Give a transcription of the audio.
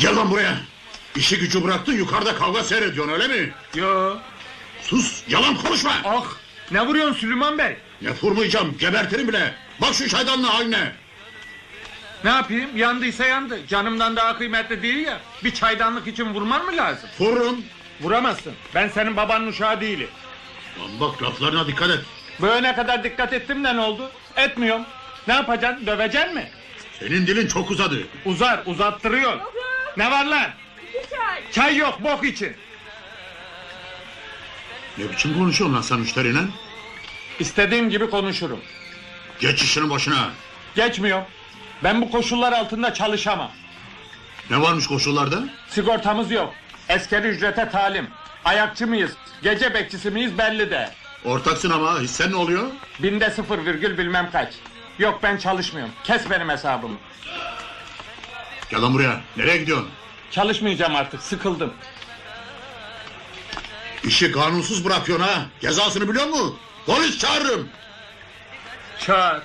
Gel lan buraya. İşi gücü bıraktın yukarıda kavga seyrediyorsun öyle mi? Yo. Sus yalan konuşma. Ah. Ne vuruyorsun Süleyman Bey? Ne vurmayacağım gebertirim bile. Bak şu çaydanlığın haline. Ne yapayım? Yandıysa yandı. Canımdan daha kıymetli değil ya. Bir çaydanlık için vurman mı lazım? Vururum. Vuramazsın. Ben senin babanın uşağı değilim. Lan bak laflarına dikkat et. Böyle kadar dikkat ettim de ne oldu? Etmiyorum. Ne yapacaksın? Döveceksin mi? Senin dilin çok uzadı. Uzar, uzattırıyor. Ne var lan? İki çay. Çay yok, bok için. Ne biçim konuşuyorsun lan sen müşteriyle? İstediğim gibi konuşurum. Geç işinin başına. Geçmiyor. Ben bu koşullar altında çalışamam. Ne varmış koşullarda? Sigortamız yok. Eskeri ücrete talim. Ayakçı mıyız? Gece bekçisi miyiz belli de. Ortaksın ama hissen ne oluyor? Binde sıfır virgül bilmem kaç. Yok ben çalışmıyorum. Kes benim hesabımı. Gel lan buraya. Nereye gidiyorsun? Çalışmayacağım artık. Sıkıldım. İşi kanunsuz bırakıyorsun ha. Cezasını biliyor musun? Polis çağırırım. Çağır.